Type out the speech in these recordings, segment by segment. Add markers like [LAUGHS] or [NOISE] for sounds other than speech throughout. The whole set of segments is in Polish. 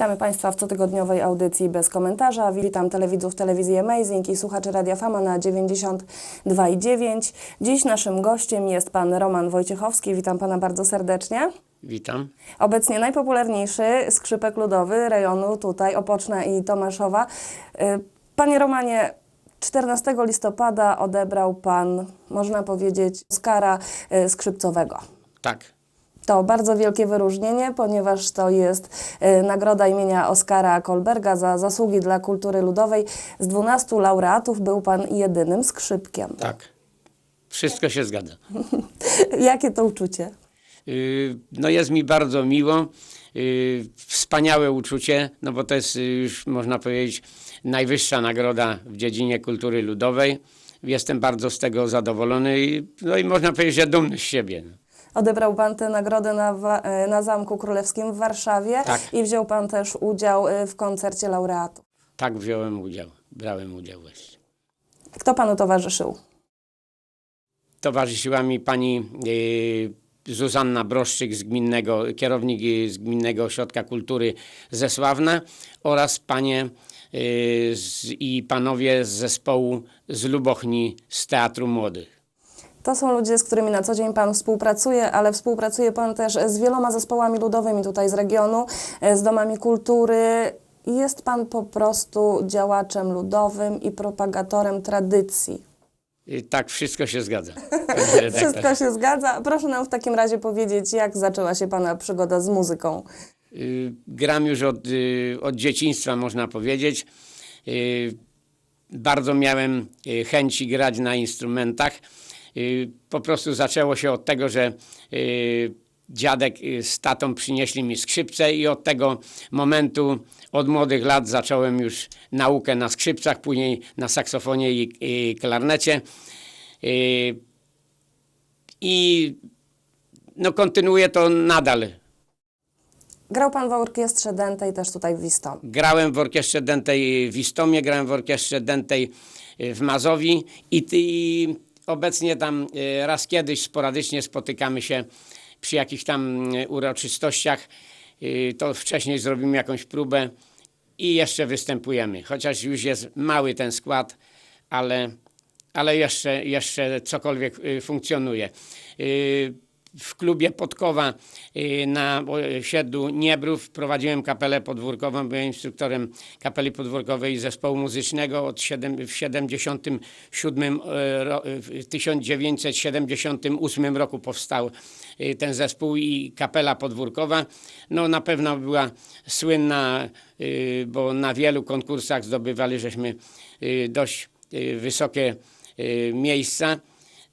Witamy Państwa w cotygodniowej audycji bez komentarza. Witam telewidzów telewizji Amazing i słuchaczy Radia Fama na 92,9. Dziś naszym gościem jest Pan Roman Wojciechowski. Witam Pana bardzo serdecznie. Witam. Obecnie najpopularniejszy skrzypek ludowy rejonu tutaj Opoczna i Tomaszowa. Y, Panie Romanie, 14 listopada odebrał Pan, można powiedzieć, Oscara y, skrzypcowego. Tak. To bardzo wielkie wyróżnienie, ponieważ to jest y, nagroda imienia Oskara Kolberga za zasługi dla kultury ludowej. Z 12 laureatów był Pan jedynym skrzypkiem. Tak. Wszystko się zgadza. [LAUGHS] Jakie to uczucie? Yy, No jest mi bardzo miło. Yy, Wspaniałe uczucie, no bo to jest yy, już można powiedzieć najwyższa nagroda w dziedzinie kultury ludowej. Jestem bardzo z tego zadowolony i, no i można powiedzieć, że dumny z siebie. Odebrał Pan tę nagrodę na, y, na Zamku Królewskim w Warszawie Tak. i wziął Pan też udział y, w koncercie laureatów. Tak wziąłem udział, brałem udział właśnie. Kto Panu towarzyszył? Towarzyszyła mi pani yy, Zuzanna Broszczyk z gminnego, kierownik z Gminnego Ośrodka Kultury ze Sławna oraz panie yy, z, i panowie z zespołu z Lubochni z Teatru Młodych. To są ludzie, z którymi na co dzień Pan współpracuje, ale współpracuje Pan też z wieloma zespołami ludowymi tutaj z regionu, e, z domami kultury. Jest Pan po prostu działaczem ludowym i propagatorem tradycji. Yy, tak, wszystko się zgadza. [LAUGHS] redaktorze. Wszystko się zgadza. Proszę nam w takim razie powiedzieć, jak zaczęła się Pana przygoda z muzyką. Y, Gram już od, y, od dzieciństwa, można powiedzieć. Y, Bardzo miałem chęci grać na instrumentach. Po prostu zaczęło się od tego, że y, dziadek y, z tatą przynieśli mi skrzypce i od tego momentu, od młodych lat zacząłem już naukę na skrzypcach, później na saksofonie i, i klarnecie. Y, I no, kontynuuję to nadal. Grał Pan w orkiestrze dętej też tutaj w Wistom. Grałem w orkiestrze dętej w Istomie, grałem w orkiestrze dętej w Mazowi i, i obecnie tam y, raz kiedyś sporadycznie spotykamy się przy jakichś tam y, uroczystościach. Y, To wcześniej zrobimy jakąś próbę i jeszcze występujemy. Chociaż już jest mały ten skład, ale, ale jeszcze, jeszcze cokolwiek funkcjonuje. W klubie Podkowa y, na osiedlu Niebrów prowadziłem kapelę podwórkową, byłem instruktorem kapeli podwórkowej zespołu muzycznego od siedem, w 77, e, w 1978 roku powstał y, ten zespół i kapela podwórkowa. No na pewno była słynna, y, bo na wielu konkursach zdobywali żeśmy dość wysokie miejsca.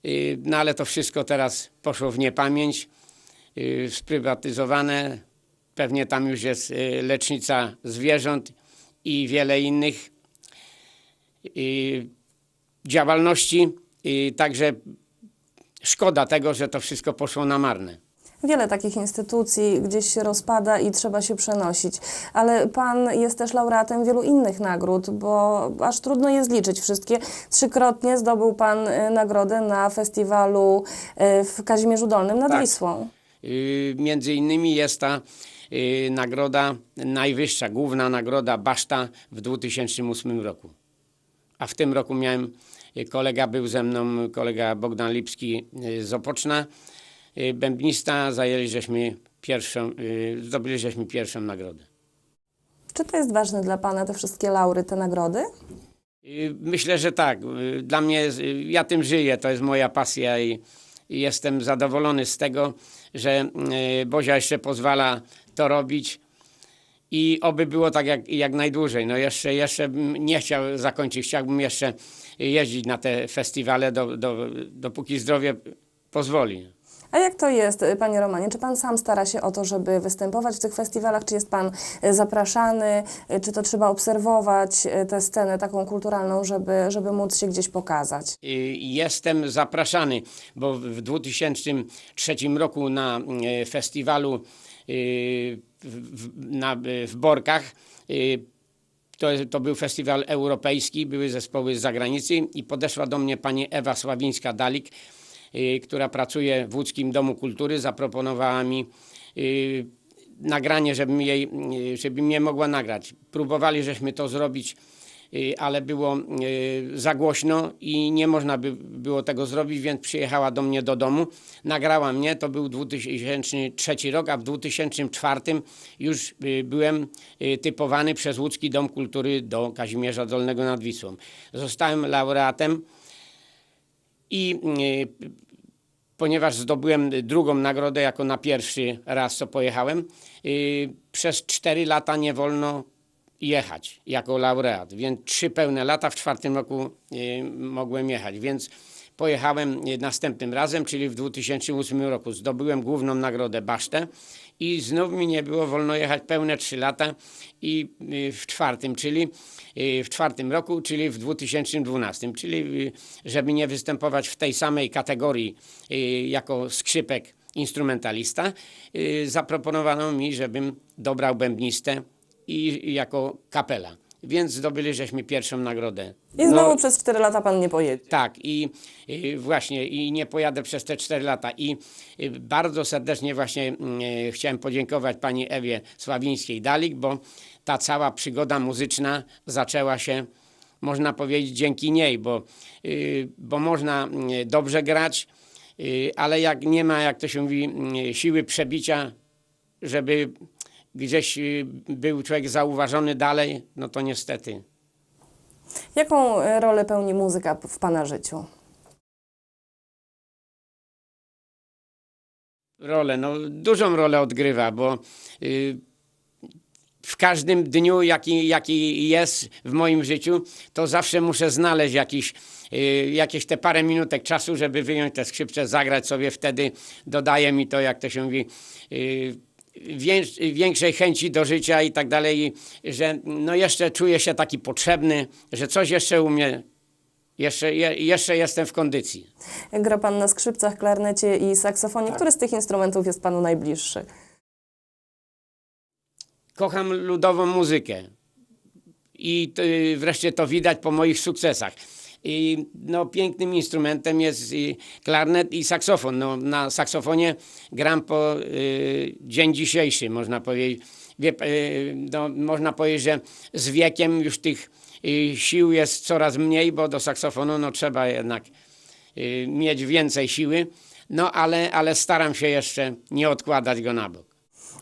Y, No ale to wszystko teraz poszło w niepamięć, y, sprywatyzowane. Pewnie tam już jest y, lecznica zwierząt i wiele innych działalności. Także szkoda tego, że to wszystko poszło na marne. Wiele takich instytucji gdzieś się rozpada i trzeba się przenosić. Ale Pan jest też laureatem wielu innych nagród, bo aż trudno je zliczyć wszystkie. Trzykrotnie zdobył Pan y, nagrodę na festiwalu y, w Kazimierzu Dolnym nad Tak. Wisłą. Y, Między innymi jest ta nagroda najwyższa, główna nagroda Baszta w 2008 roku. A w tym roku miałem, kolega był ze mną, kolega Bogdan Lipski z Opoczna, bębnista, zajęli żeśmy pierwszą, y, zdobyli żeśmy pierwszą nagrodę. Czy to jest ważne dla Pana, te wszystkie laury, te nagrody? Y, Myślę, że tak. Y, Dla mnie, y, ja tym żyję, to jest moja pasja i, i jestem zadowolony z tego, że y, Bozia jeszcze pozwala to robić i oby było tak jak, jak najdłużej. No jeszcze, jeszcze bym nie chciał zakończyć, chciałbym jeszcze jeździć na te festiwale, do, do, dopóki zdrowie pozwoli. A jak to jest, y, Panie Romanie? Czy Pan sam stara się o to, żeby występować w tych festiwalach? Czy jest Pan y, zapraszany? Y, Czy to trzeba obserwować tę scenę taką kulturalną, żeby, żeby móc się gdzieś pokazać? Jestem zapraszany, bo w 2003 roku na festiwalu w, Borkach to, to był festiwal europejski, były zespoły z zagranicy i podeszła do mnie pani Ewa Sławińska-Dalik, która pracuje w Łódzkim Domu Kultury, zaproponowała mi y, nagranie, żebym jej, y, żeby mnie mogła nagrać. Próbowali, żeśmy to zrobić, y, ale było y, za głośno i nie można by było tego zrobić, więc przyjechała do mnie do domu, nagrała mnie, to był 2003 rok, a w 2004 już y, byłem y, typowany przez Łódzki Dom Kultury do Kazimierza Dolnego nad Wisłą. Zostałem laureatem i y, ponieważ zdobyłem drugą nagrodę jako na pierwszy raz, co pojechałem, y, przez 4 lata nie wolno jechać jako laureat, więc trzy pełne lata w czwartym roku y, mogłem jechać, więc pojechałem następnym razem, czyli w 2008 roku. Zdobyłem główną nagrodę Basztę i znów mi nie było wolno jechać pełne trzy lata i y, w czwartym, czyli y, w czwartym roku, czyli w 2012, czyli y, żeby nie występować w tej samej kategorii jako skrzypek instrumentalista, zaproponowano mi, żebym dobrał bębnistę i jako kapela. Więc zdobyli żeśmy pierwszą nagrodę. I znowu No, przez 4 lata pan nie pojedzie. tak, i, i właśnie, i nie pojadę przez te 4 lata. I y, bardzo serdecznie właśnie y, chciałem podziękować pani Ewie Sławińskiej-Dalik, bo ta cała przygoda muzyczna zaczęła się, można powiedzieć, dzięki niej, bo, y, bo można y, dobrze grać, y, ale jak nie ma, jak to się mówi, y, siły przebicia, żeby gdzieś y, był człowiek zauważony dalej, no to niestety Jaką e, rolę pełni muzyka w pana życiu? rolę, no dużą rolę odgrywa, bo y, w każdym dniu, jaki, jaki jest w moim życiu, to zawsze muszę znaleźć jakiś, y, jakieś te parę minutek czasu, żeby wyjąć te skrzypce, zagrać sobie. Wtedy dodaje mi to, jak to się mówi, y, większej chęci do życia i tak dalej, i że no jeszcze czuję się taki potrzebny, że coś jeszcze u mnie, jeszcze, je, jeszcze jestem w kondycji. Gra pan na skrzypcach, klarnecie i saksofonie. Który z tych instrumentów jest panu najbliższy? kocham ludową muzykę. I to, y, wreszcie to widać po moich sukcesach. I no, pięknym instrumentem jest y, klarnet i saksofon. No, na saksofonie gram po y, dzień dzisiejszy, można powiedzieć. Wie, y, no, można powiedzieć, że z wiekiem już tych y, sił jest coraz mniej, bo do saksofonu no, trzeba jednak y, mieć więcej siły. No ale, ale staram się jeszcze nie odkładać go na bok.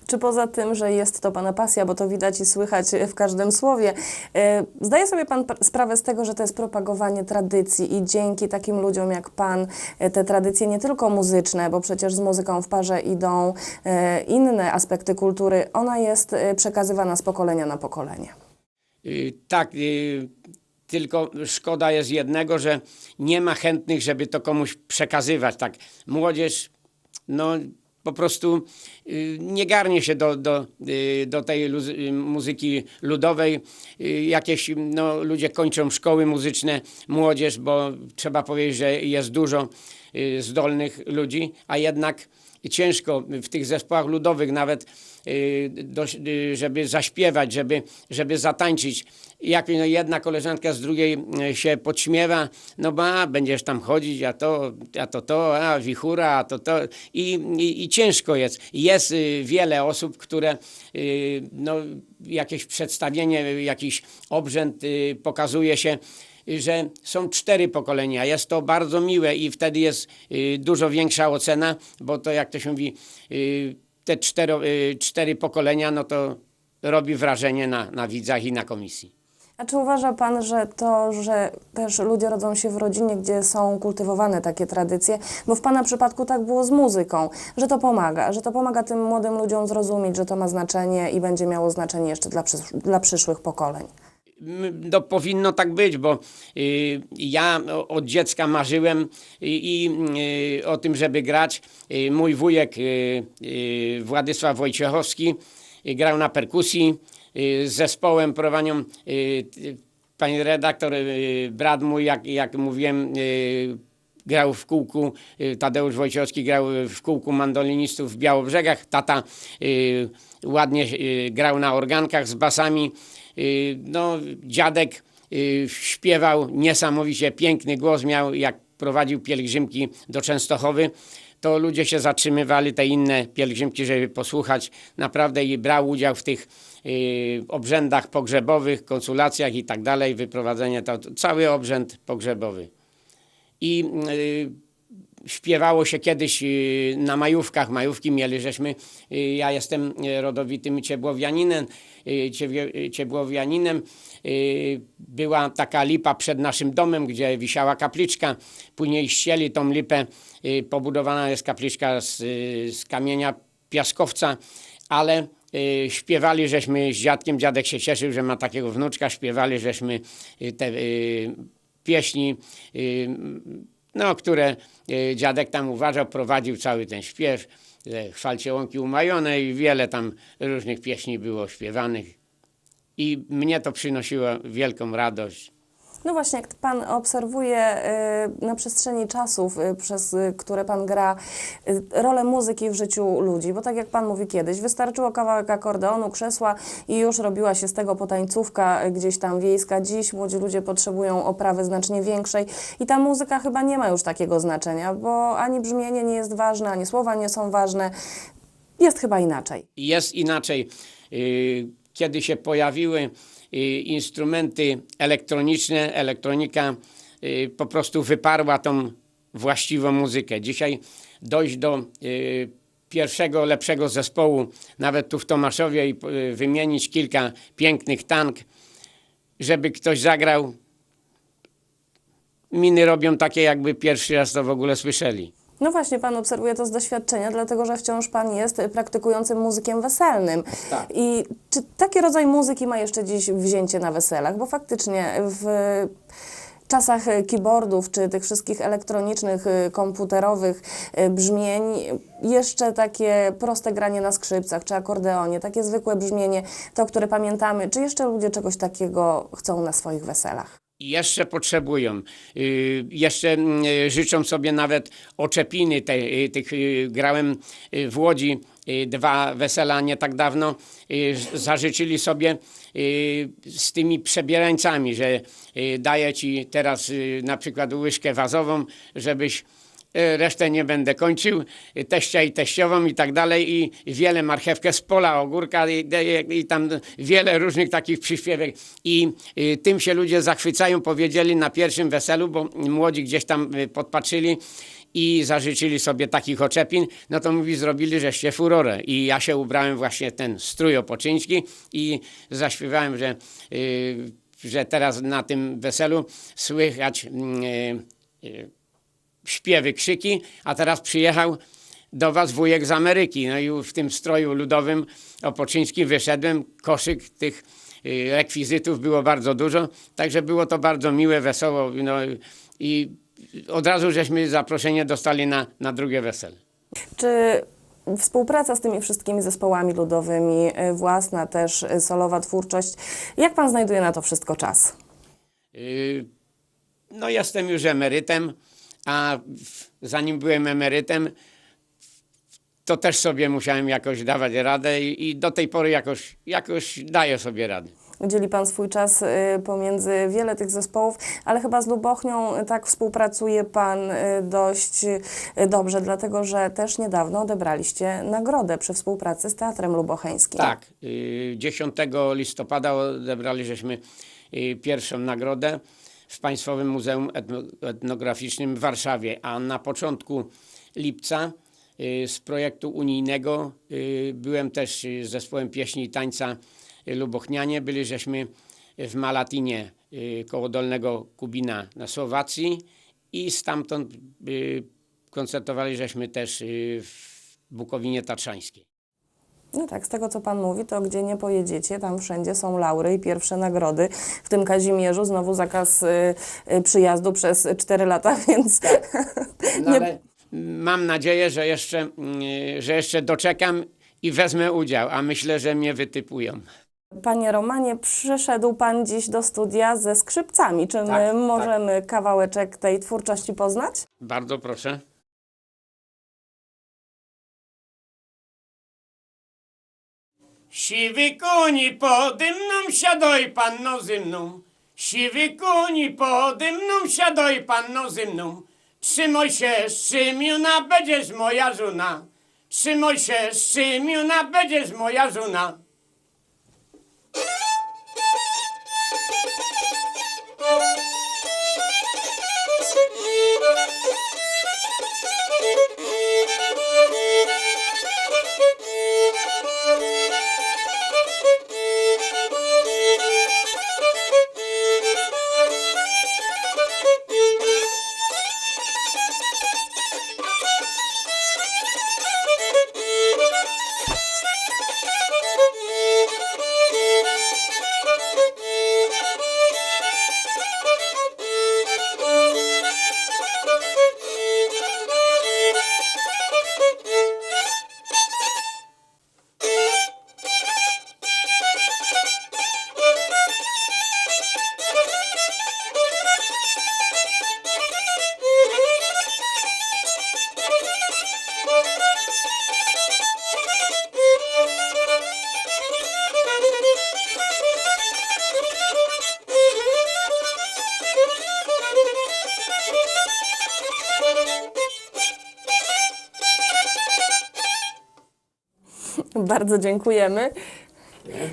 Czy poza tym, że jest to Pana pasja, bo to widać i słychać w każdym słowie, e, zdaje sobie Pan pr- sprawę z tego, że to jest propagowanie tradycji i dzięki takim ludziom jak Pan e, te tradycje nie tylko muzyczne, bo przecież z muzyką w parze idą e, inne aspekty kultury, ona jest przekazywana z pokolenia na pokolenie. Y, Tak, y, tylko szkoda jest jednego, że nie ma chętnych, żeby to komuś przekazywać. Tak, młodzież, no po prostu y, nie garnie się do, do, y, do tej y, muzyki ludowej. Jakieś no, ludzie kończą szkoły muzyczne, młodzież, bo trzeba powiedzieć, że jest dużo zdolnych ludzi, a jednak ciężko w tych zespołach ludowych nawet, y, dość, y, żeby zaśpiewać, żeby, żeby zatańczyć. Jak no, jedna koleżanka z drugiej y, się podśmiewa, no ba, będziesz tam chodzić, a to, a to, to, a wichura, a to, to. I, i, i ciężko jest. Jest wiele osób, które no, jakieś przedstawienie, jakiś obrzęd pokazuje się, że są cztery pokolenia. Jest to bardzo miłe i wtedy jest dużo większa ocena, bo to jak to się mówi, te cztero, y, cztery pokolenia, no to robi wrażenie na, na widzach i na komisji. A czy uważa Pan, że to, że też ludzie rodzą się w rodzinie, gdzie są kultywowane takie tradycje, bo w Pana przypadku tak było z muzyką, że to pomaga, że to pomaga tym młodym ludziom zrozumieć, że to ma znaczenie i będzie miało znaczenie jeszcze dla, dla przyszłych pokoleń? No, powinno tak być, bo y, ja od dziecka marzyłem i, y, o tym, żeby grać. Y, mój wujek Władysław Wojciechowski grał na perkusji z zespołem prowadzią y, pani redaktor, brat mój, jak, jak mówiłem, grał w kółku, Tadeusz Wojciechowski grał w kółku mandolinistów w Białobrzegach, tata ładnie grał na organkach z basami, no dziadek y, śpiewał niesamowicie, piękny głos miał, jak prowadził pielgrzymki do Częstochowy, to ludzie się zatrzymywali, te inne pielgrzymki, żeby posłuchać naprawdę i brał udział w tych y, obrzędach pogrzebowych, konsulacjach i tak dalej, wyprowadzenie, to, cały obrzęd pogrzebowy. I y, śpiewało się kiedyś y, na majówkach, majówki mieli, żeśmy, y, ja jestem y, rodowitym ciebłowianinem, ciebłowianinem, była taka lipa przed naszym domem, gdzie wisiała kapliczka, później ścieli tą lipę, pobudowana jest kapliczka z, z kamienia piaskowca, ale śpiewali żeśmy z dziadkiem, dziadek się cieszył, że ma takiego wnuczka, śpiewali żeśmy te pieśni, no, które y, dziadek tam uważał, prowadził cały ten śpiew, chwalcie łąki umajone i wiele tam różnych pieśni było śpiewanych. I mnie to przynosiło wielką radość. No właśnie, jak pan obserwuje y, na przestrzeni czasów, y, przez y, które pan gra, rolę muzyki w życiu ludzi, bo tak jak pan mówi kiedyś, wystarczyło kawałek akordeonu, krzesła i już robiła się z tego potańcówka gdzieś tam wiejska. Dziś młodzi ludzie potrzebują oprawy znacznie większej i ta muzyka chyba nie ma już takiego znaczenia, bo ani brzmienie nie jest ważne, ani słowa nie są ważne. Jest chyba inaczej. Jest inaczej. Kiedy się pojawiły instrumenty elektroniczne, elektronika y, po prostu wyparła tą właściwą muzykę. Dzisiaj dojść do y, pierwszego, lepszego zespołu, nawet tu w Tomaszowie i y, wymienić kilka pięknych tank, żeby ktoś zagrał, miny robią takie, jakby pierwszy raz to w ogóle słyszeli. No właśnie, pan obserwuje to z doświadczenia, dlatego że wciąż pan jest praktykującym muzykiem weselnym. Tak. I czy taki rodzaj muzyki ma jeszcze dziś wzięcie na weselach? Bo faktycznie w czasach keyboardów czy tych wszystkich elektronicznych, y, komputerowych y, brzmień, jeszcze takie proste granie na skrzypcach czy akordeonie, takie zwykłe brzmienie, to, które pamiętamy, czy jeszcze ludzie czegoś takiego chcą na swoich weselach? Jeszcze potrzebują. Y, Jeszcze mm, y, życzą sobie nawet oczepiny. Te, y, tych, grałem w Łodzi dwa wesela nie tak dawno. Zażyczyli sobie z tymi przebierańcami, że daję ci teraz na przykład łyżkę wazową, żebyś resztę nie będę kończył, y, teścia i teściową i tak dalej. I wiele marchewkę z pola, ogórka i, i, i tam wiele różnych takich przyśpiewek. I y, tym się ludzie zachwycają, powiedzieli na pierwszym weselu, bo młodzi gdzieś tam y, podpatrzyli i zażyczyli sobie takich oczepin, no to mówi, zrobili żeście furorę. I ja się ubrałem właśnie ten strój opoczyński i zaśpiewałem, że, y, że teraz na tym weselu słychać mm, y, y, śpiewy, krzyki, a teraz przyjechał do was wujek z Ameryki. No i w tym stroju ludowym opoczyńskim wyszedłem, koszyk tych y, rekwizytów było bardzo dużo, także było to bardzo miłe, wesoło no, i od razu żeśmy zaproszenie dostali na, na drugie wesele. Czy współpraca z tymi wszystkimi zespołami ludowymi, y, własna też y, solowa twórczość, jak pan znajduje na to wszystko czas? No jestem już emerytem, a zanim byłem emerytem, to też sobie musiałem jakoś dawać radę i, i do tej pory jakoś, jakoś daję sobie radę. Dzieli pan swój czas y, pomiędzy wiele tych zespołów, ale chyba z Lubochnią y, tak współpracuje pan y, dość dobrze, dlatego że też niedawno odebraliście nagrodę przy współpracy z Teatrem Lubocheńskim. Tak, y, 10 listopada odebrali żeśmy y, pierwszą nagrodę w Państwowym Muzeum Etno- Etnograficznym w Warszawie, a na początku lipca y, z projektu unijnego y, byłem też y, z zespołem pieśni i tańca Lubochnianie. Byli żeśmy w Malatinie koło Dolnego Kubina na Słowacji i stamtąd koncertowali żeśmy też w Bukowinie Tatrzańskiej. No tak, z tego co pan mówi, to gdzie nie pojedziecie, tam wszędzie są laury i pierwsze nagrody. W tym Kazimierzu znowu zakaz y, y, przyjazdu przez 4 lata, [LAUGHS] więc [LAUGHS] No Nie- ale mam nadzieję, że jeszcze, mm, że jeszcze doczekam i wezmę udział, a myślę, że mnie wytypują. Panie Romanie, przyszedł Pan dziś do studia ze skrzypcami. Czy my Tak, tak. możemy kawałeczek tej twórczości poznać? Bardzo proszę. Siwy koni pode mną, siadaj panno ze mną. Siwy koni pode mną, siadaj panno ze mną. Trzymaj się, Szymiuna, będziesz moja żona. Trzymaj się, Szymiuna, będziesz moja żona. Bardzo dziękujemy.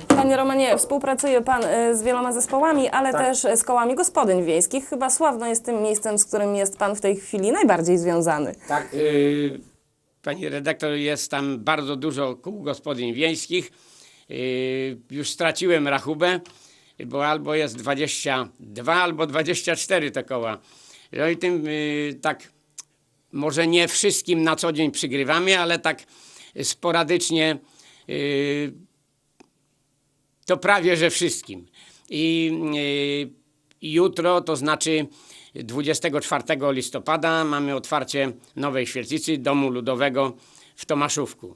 Panie Romanie, współpracuje Pan y, z wieloma zespołami, ale też y, z kołami gospodyń wiejskich. Chyba Sławno jest tym miejscem, z którym jest Pan w tej chwili najbardziej związany. Tak, y, pani redaktor, jest tam bardzo dużo kół gospodyń wiejskich. Y, już straciłem rachubę, bo albo jest 22, albo 24 te koła. No i tym tak, może nie wszystkim na co dzień przygrywamy, ale tak sporadycznie y, to prawie że wszystkim. I y, jutro, to znaczy 24 listopada, mamy otwarcie nowej świetlicy Domu Ludowego w Tomaszówku,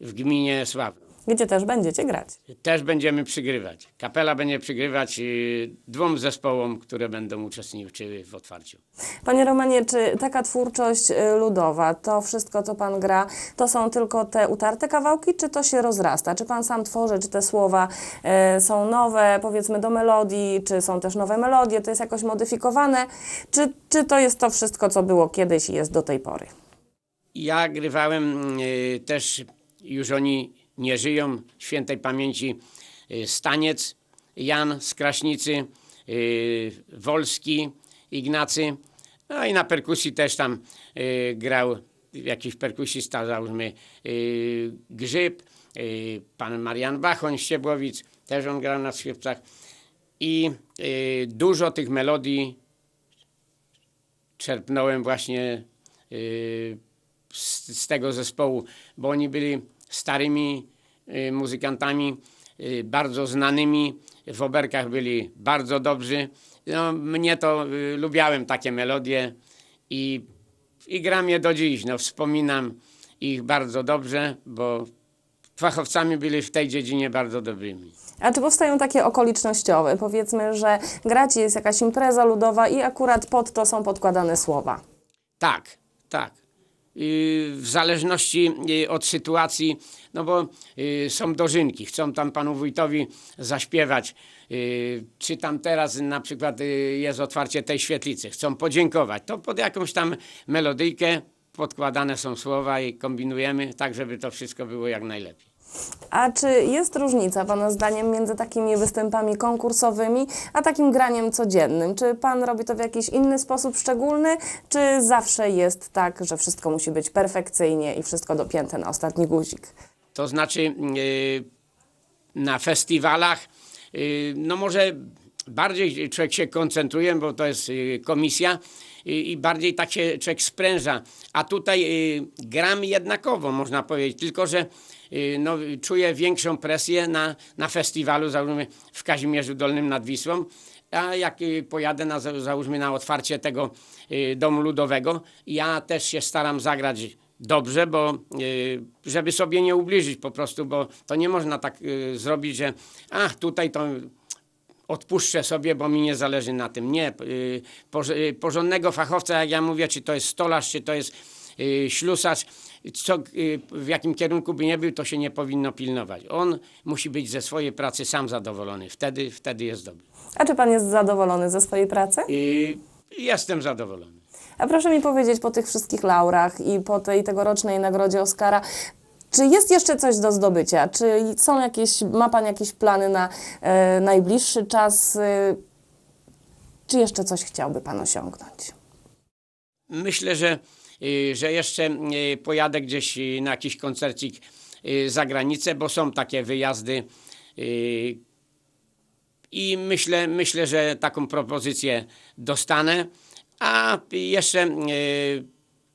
w gminie Sławno. Gdzie też będziecie grać. Też będziemy przygrywać. Kapela będzie przygrywać y, dwóm zespołom, które będą uczestniczyły w otwarciu. Panie Romanie, czy taka twórczość y, ludowa, to wszystko, co Pan gra, to są tylko te utarte kawałki, czy to się rozrasta? Czy Pan sam tworzy, czy te słowa y, są nowe, powiedzmy, do melodii, czy są też nowe melodie, to jest jakoś modyfikowane, czy, czy to jest to wszystko, co było kiedyś i jest do tej pory? Ja grywałem y, też, już oni nie żyją, świętej pamięci y, Staniec, Jan z Kraśnicy, y, Wolski, Ignacy, no i na perkusji też tam y, grał jakiś perkusista, załóżmy Grzyb, pan Marian Bachoń z Siebłowic, też on grał na skrzypcach. I dużo tych melodii czerpnąłem właśnie z tego zespołu, bo oni byli starymi y, muzykantami, y, bardzo znanymi, w oberkach byli bardzo dobrzy. No, mnie to y, lubiałem takie melodie i, i gram je do dziś. No, wspominam ich bardzo dobrze, bo fachowcami byli w tej dziedzinie bardzo dobrymi. A czy powstają takie okolicznościowe? Powiedzmy, że gracie, jest jakaś impreza ludowa i akurat pod to są podkładane słowa. Tak, tak. Yy, W zależności yy, od sytuacji, no bo yy, są dożynki, chcą tam panu wójtowi zaśpiewać, czy tam teraz na przykład jest otwarcie tej świetlicy, chcą podziękować, to pod jakąś tam melodyjkę podkładane są słowa i kombinujemy tak, żeby to wszystko było jak najlepiej. A czy jest różnica, Pana zdaniem, między takimi występami konkursowymi, a takim graniem codziennym? Czy Pan robi to w jakiś inny sposób szczególny, czy zawsze jest tak, że wszystko musi być perfekcyjnie i wszystko dopięte na ostatni guzik? To znaczy yy, na festiwalach, yy, no może bardziej człowiek się koncentruje, bo to jest yy, komisja i bardziej tak się człowiek spręża. A tutaj gram jednakowo, można powiedzieć, tylko że no, czuję większą presję na, na festiwalu, załóżmy w Kazimierzu Dolnym nad Wisłą. A jak y, pojadę na, za- załóżmy na otwarcie tego y, domu ludowego, ja też się staram zagrać dobrze, bo y, żeby sobie nie ubliżyć po prostu, bo to nie można tak y, zrobić, że ach, tutaj to odpuszczę sobie, bo mi nie zależy na tym. Nie. y, y, Porządnego fachowca, jak ja mówię, czy to jest stolarz, czy to jest y, ślusarz, co, y, w jakim kierunku by nie był, to się nie powinno pilnować. On musi być ze swojej pracy sam zadowolony. Wtedy, wtedy jest dobry. A czy Pan jest zadowolony ze swojej pracy? I jestem zadowolony. A proszę mi powiedzieć po tych wszystkich laurach i po tej tegorocznej nagrodzie Oscara, czy jest jeszcze coś do zdobycia? Czy są jakieś, ma Pan jakieś plany na e, najbliższy czas? E, czy jeszcze coś chciałby Pan osiągnąć? Myślę, że, y, że jeszcze y, pojadę gdzieś y, na jakiś koncercik y, za granicę, bo są takie wyjazdy. y, I myślę, myślę, że taką propozycję dostanę. A jeszcze y,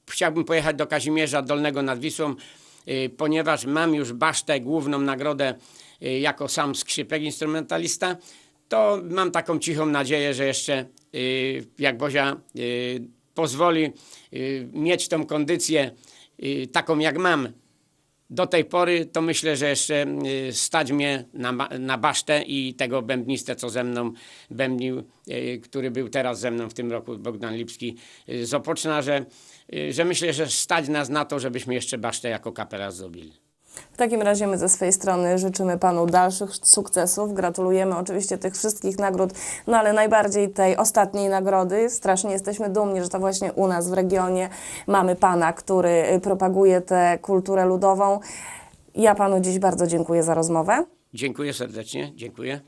chciałbym pojechać do Kazimierza Dolnego nad Wisłą, y, ponieważ mam już basztę, główną nagrodę y, jako sam skrzypek instrumentalista. To mam taką cichą nadzieję, że jeszcze y, jak Bozia y, pozwoli y, mieć tą kondycję y, taką jak mam do tej pory, to myślę, że jeszcze y, stać mnie na, na basztę i tego bębnistę, co ze mną bębnił, który był teraz ze mną w tym roku, Bogdan Lipski z Opoczna, że, że myślę, że stać nas na to, żebyśmy jeszcze basztę jako kapela zrobili. W takim razie my ze swojej strony życzymy Panu dalszych sukcesów. Gratulujemy oczywiście tych wszystkich nagród, no ale najbardziej tej ostatniej nagrody. Strasznie jesteśmy dumni, że to właśnie u nas w regionie mamy Pana, który y, propaguje tę kulturę ludową. Ja Panu dziś bardzo dziękuję za rozmowę. Dziękuję serdecznie, dziękuję.